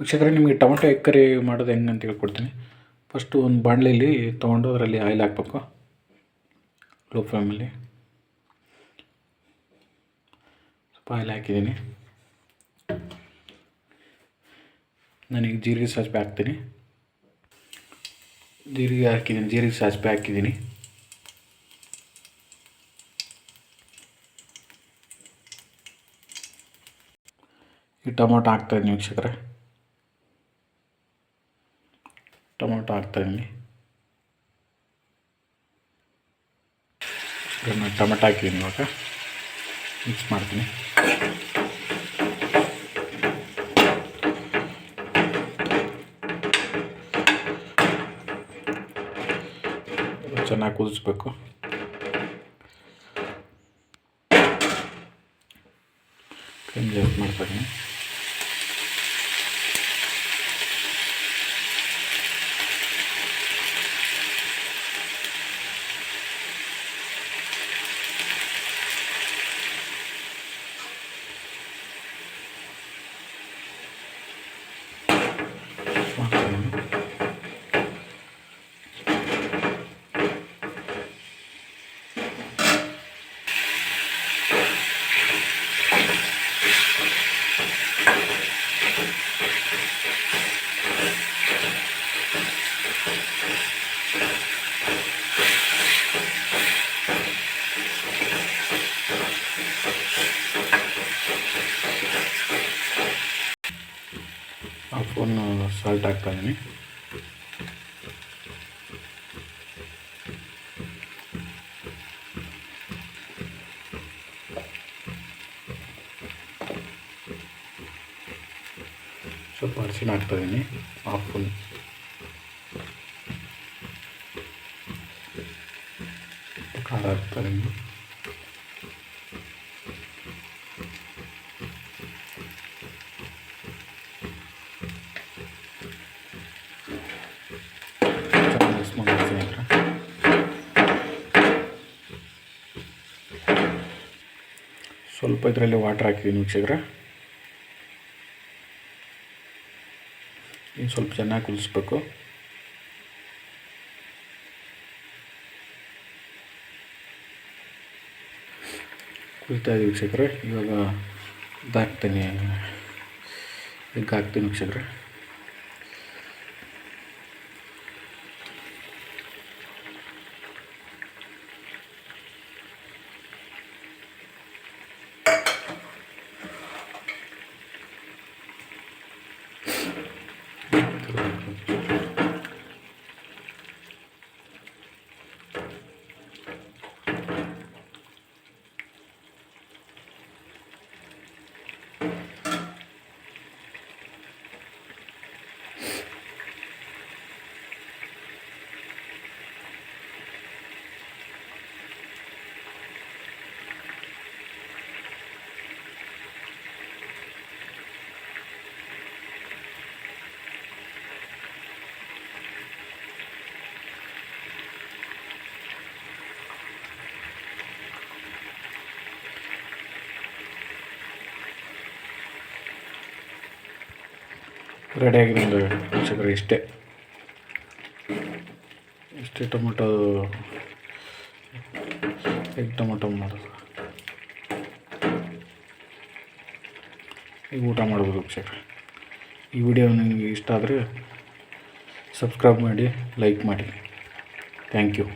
ವೀಕ್ಷಕರೇ, ನಿಮಗೆ tomato egg curry ಮಾಡೋದು ಹೆಂಗೆ ಅಂತ ಹೇಳ್ಕೊಡ್ತೀನಿ. ಫಸ್ಟು ಒಂದು ಬಾಣಲೆಯಲ್ಲಿ ತೊಗೊಂಡು ಅದರಲ್ಲಿ ಆಯಿಲ್ ಹಾಕ್ಬೇಕು. ಲೋ ಫ್ಲೇಮಲ್ಲಿ ಸ್ವಲ್ಪ ಆಯಿಲ್ ಹಾಕಿದ್ದೀನಿ. ನನಗೆ ಜೀರಿಗೆ ಸಾಸಿವೆ ಹಾಕ್ತೀನಿ. ಜೀರಿಗೆ ಹಾಕಿದ್ದೀನಿ, ಜೀರಿಗೆ ಸಾಸಿವೆ ಹಾಕಿದ್ದೀನಿ. ಈ ಟೊಮೊಟೊ ಹಾಕ್ತಾಯಿದ್ದೀನಿ ವೀಕ್ಷಕರೇ. ಟೊಮೊಟೊ ಹಾಕ್ತಾಯಿದ್ದೀನಿ ಟೊಮೆಟೊ ಹಾಕಿದ್ದೀನಿ ಇವಾಗ. ಮಿಕ್ಸ್ ಮಾಡ್ತೀನಿ. ಚೆನ್ನಾಗಿ ಕುದಿಸ್ಬೇಕು. ಕ್ಲೀನ್ ಮಾಡ್ತೀನಿ. ಮಾಡ್ತಾಯಿದ್ದೀನಿ ಒನ್ ಸಾಲ್ಟ್ ಹಾಕ್ತಾಯಿದ್ದೀನಿ ಸ್ವಲ್ಪ ಅರಿಶಿನ ಹಾಕ್ತಾಯಿದ್ದೀನಿ ಹಾಫ್ ಒನ್ ಹತ್ರ ಸ್ವಲ್ಪ ಇದರಲ್ಲಿ ವಾಟ್ರ್ ಹಾಕಿದ್ದೀನಿ ವೀಕ್ಷಕರೇ ಇನ್ನು ಸ್ವಲ್ಪ ಚೆನ್ನಾಗಿ ಕುದಿಸ್ಬೇಕು. ಕುದಿತಾ ಇದೆ ವೀಕ್ಷಕರೇ ಇವಾಗ ಇದಾಕ್ತೀನಿ ಎಗ್ ಹಾಕ್ತೀನಿ ವೀಕ್ಷಕರೇ. ಒಂದು ವೀಕ್ಷಕರೇ ಇಷ್ಟೇ. ಇಷ್ಟೇ ಟೊಮೊಟೊ, ಎಗ್ ಟೊಮೊಟೊ ಮಾಡೋದು ಈಗ ಊಟ ಮಾಡ್ಬೋದು ವೀಕ್ಷಕರೇ. ಈ ವಿಡಿಯೋ ನಿಮಗೆ ಇಷ್ಟ ಆದರೆ ಸಬ್ಸ್ಕ್ರೈಬ್ ಮಾಡಿ ಲೈಕ್ ಮಾಡಿ. Thank you